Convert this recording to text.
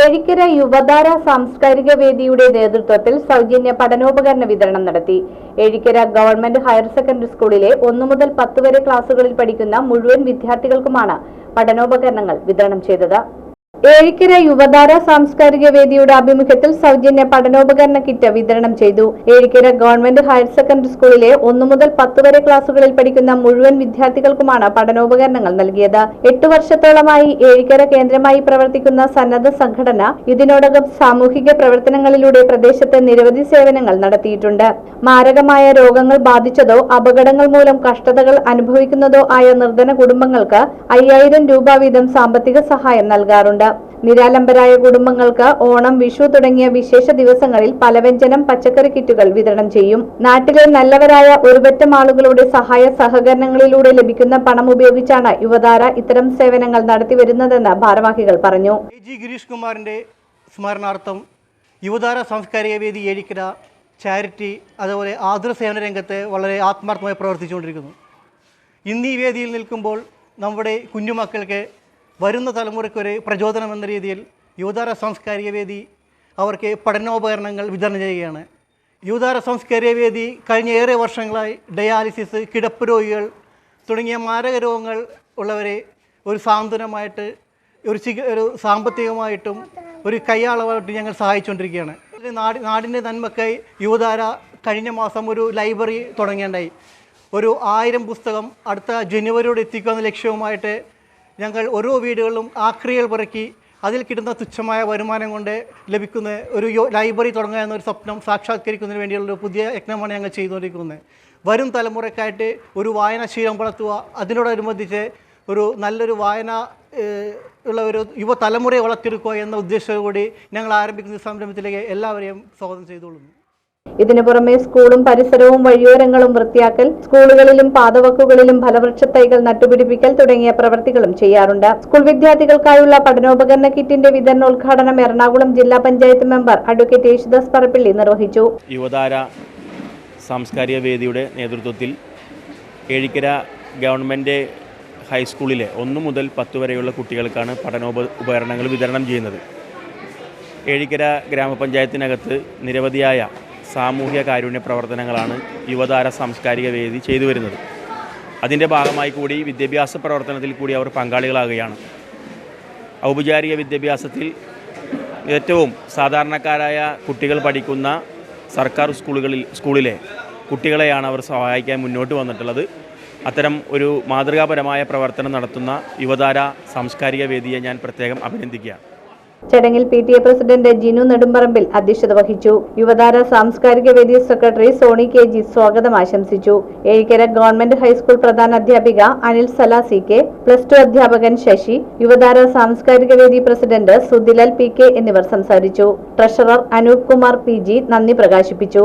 ഏഴിക്കര യുവതാര സാംസ്കാരിക വേദിയുടെ നേതൃത്വത്തിൽ സൗജന്യ പഠനോപകരണ വിതരണം നടത്തി. ഏഴിക്കര ഗവൺമെന്റ് ഹയർ സെക്കൻഡറി സ്കൂളിലെ ഒന്നു മുതൽ പത്ത് വരെ ക്ലാസുകളിൽ പഠിക്കുന്ന മുഴുവൻ വിദ്യാർത്ഥികൾക്കുമാണ് പഠനോപകരണങ്ങൾ വിതരണം ചെയ്തത്. ഏഴിക്കര യുവതാര സാംസ്കാരിക വേദിയുടെ ആഭിമുഖ്യത്തിൽ സൗജന്യ പഠനോപകരണ കിറ്റ് വിതരണം ചെയ്തു. ഏഴിക്കര ഗവൺമെന്റ് ഹയർ സെക്കൻഡറി സ്കൂളിലെ ഒന്നു മുതൽ പത്ത് വരെ ക്ലാസുകളിൽ പഠിക്കുന്ന മുഴുവൻ വിദ്യാർത്ഥികൾക്കുമാണ് പഠനോപകരണങ്ങൾ നൽകിയത്. എട്ടു വർഷത്തോളമായി ഏഴിക്കര കേന്ദ്രമായി പ്രവർത്തിക്കുന്ന സന്നദ്ധ സംഘടന ഇതിനോടകം സാമൂഹിക പ്രവർത്തനങ്ങളിലൂടെ പ്രദേശത്ത് നിരവധി സേവനങ്ങൾ നടത്തിയിട്ടുണ്ട്. മാരകമായ രോഗങ്ങൾ ബാധിച്ചതോ അപകടങ്ങൾ മൂലം കഷ്ടതകൾ അനുഭവിക്കുന്നതോ ആയ നിർധന കുടുംബങ്ങൾക്ക് അയ്യായിരം രൂപ വീതം സാമ്പത്തിക സഹായം നൽകാറുണ്ട്. നിരാലംബരായ കുടുംബങ്ങൾക്ക് ഓണം വിഷു തുടങ്ങിയ വിശേഷ ദിവസങ്ങളിൽ പലവ്യഞ്ജനം പച്ചക്കറി കിറ്റുകൾ വിതരണം ചെയ്യും. നാട്ടിലെ നല്ലവരായ ഒരുപറ്റം ആളുകളുടെ സഹായ സഹകരണങ്ങളിലൂടെ ലഭിക്കുന്ന പണം ഉപയോഗിച്ചാണ് യുവതാര ഇത്തരം സേവനങ്ങൾ നടത്തിവരുന്നതെന്ന് ഭാരവാഹികൾ പറഞ്ഞു. ഗിരീഷ് കുമാറിന്റെ സ്മരണാർത്ഥം യുവതാര സാംസ്കാരിക വേദി ഏഴിക്കര ചാരിറ്റി അതുപോലെ ആതുര സേവന രംഗത്ത് വളരെ ആത്മാർത്ഥമായി പ്രവർത്തിച്ചുകൊണ്ടിരിക്കുന്നു. ഇന്ന് ഈ വേദിയിൽ നിൽക്കുമ്പോൾ നമ്മുടെ കുഞ്ഞുമക്കൾക്ക് വരുന്ന തലമുറയ്ക്കൊരു പ്രചോദനം എന്ന രീതിയിൽ യുവതാര സാംസ്കാരിക വേദി അവർക്ക് പഠനോപകരണങ്ങൾ വിതരണം ചെയ്യുകയാണ്. യുവതാര സാംസ്കാരിക വേദി കഴിഞ്ഞ ഏറെ വർഷങ്ങളായി ഡയാലിസിസ് കിടപ്പ് രോഗികൾ തുടങ്ങിയ മാരക രോഗങ്ങൾ ഉള്ളവരെ ഒരു സാന്ത്വനമായിട്ട് ഒരു ചിക ഒരു സാമ്പത്തികമായിട്ടും ഒരു കൈയാളമായിട്ട് ഞങ്ങൾ സഹായിച്ചുകൊണ്ടിരിക്കുകയാണ്. നാടി നാടിന്റെ നന്മക്കായി യുവതാര കഴിഞ്ഞ മാസം ഒരു ലൈബ്രറി തുടങ്ങേണ്ടായി. ഒരു ആയിരം പുസ്തകം അടുത്ത ജനുവരിയോട് എത്തിക്കുക എന്ന ലക്ഷ്യവുമായിട്ട് ഞങ്ങൾ ഓരോ വീടുകളിലും ആക്രികൾ പിറക്കി അതിൽ കിട്ടുന്ന തുച്ഛമായ വരുമാനം കൊണ്ട് ലഭിക്കുന്ന ഒരു ലൈബ്രറി തുടങ്ങുക എന്നൊരു സ്വപ്നം സാക്ഷാത്കരിക്കുന്നതിന് വേണ്ടിയുള്ള ഒരു പുതിയ യജ്ഞമാണ് ഞങ്ങൾ ചെയ്തുകൊണ്ടിരിക്കുന്നത്. വരും തലമുറയ്ക്കായിട്ട് ഒരു വായനാശീലം വളർത്തുക അതിനോടനുബന്ധിച്ച് ഒരു നല്ലൊരു വായന ഉള്ള ഒരു യുവതലമുറയെ വളർത്തിയെടുക്കുക എന്ന ഉദ്ദേശത്തോടുകൂടി ഞങ്ങൾ ആരംഭിക്കുന്ന സംരംഭത്തിലേക്ക് എല്ലാവരെയും സ്വാഗതം ചെയ്തുകൊള്ളുന്നു. ഇതിനു പുറമെ സ്കൂളും പരിസരവും വഴിയോരങ്ങളും വൃത്തിയാക്കൽ സ്കൂളുകളിലും പാതവക്കുകളിലും ഫലവൃക്ഷ തൈകൾ നട്ടുപിടിപ്പിക്കൽ തുടങ്ങിയ പ്രവൃത്തികളും ചെയ്യാറുണ്ട്. സ്കൂൾ വിദ്യാർത്ഥികൾക്കായുള്ള പഠനോപകരണ കിറ്റിന്റെ വിതരണോദ്ഘാടനം എറണാകുളം ജില്ലാ പഞ്ചായത്ത് മെമ്പർ അഡ്വക്കേറ്റ് യേശുദാസ് പറപ്പള്ളി നിർവഹിച്ചു. യുവതാര സാംസ്കാരിക വേദിയുടെ നേതൃത്വത്തിൽ ഏഴിക്കര ഗവൺമെന്റ് ഹൈസ്കൂളിലെ ഒന്നു മുതൽ പത്ത് വരെയുള്ള കുട്ടികൾക്കാണ് പഠനോപ ഉപകരണങ്ങൾ വിതരണം ചെയ്യുന്നത്. ഏഴിക്കര ഗ്രാമപഞ്ചായത്തിനകത്ത് നിരവധിയായ സാമൂഹ്യ കാരുണ്യ പ്രവർത്തനങ്ങളാണ് യുവതാര സാംസ്കാരിക വേദി ചെയ്തു വരുന്നത്. അതിന്റെ ഭാഗമായി കൂടി വിദ്യാഭ്യാസ പ്രവർത്തനത്തിൽ കൂടി അവർ പങ്കാളികളാകുകയാണ്. ഔപചാരിക വിദ്യാഭ്യാസത്തിൽ ഏറ്റവും സാധാരണക്കാരായ കുട്ടികൾ പഠിക്കുന്ന സർക്കാർ സ്കൂളുകളിൽ സ്കൂളിലെ കുട്ടികളെയാണ് അവർ സഹായിക്കാൻ മുന്നോട്ട് വന്നിട്ടുള്ളത്. അത്തരം ഒരു മാതൃകാപരമായ പ്രവർത്തനം നടത്തുന്ന യുവതാര സാംസ്കാരിക വേദിയെ ഞാൻ പ്രത്യേകം അഭിനന്ദിക്കുകയാണ്. ചടങ്ങിൽ P T A president Jinu Nedumparambil അധ്യക്ഷത വഹിച്ചു. യുവതാര സാംസ്കാരിക വേദി സെക്രട്ടറി സോണി കെ ജി സ്വാഗതം ആശംസിച്ചു. ഏഴിക്കര ഗവൺമെന്റ് ഹൈസ്കൂൾ പ്രധാന അധ്യാപിക Anil Salasi K plus two അധ്യാപകൻ ശശി യുവതാര സാംസ്കാരിക വേദി പ്രസിഡന്റ് സുധിലാൽ പി കെ എന്നിവർ സംസാരിച്ചു. Treasurer Anoop Kumar P G നന്ദി പ്രകാശിപ്പിച്ചു.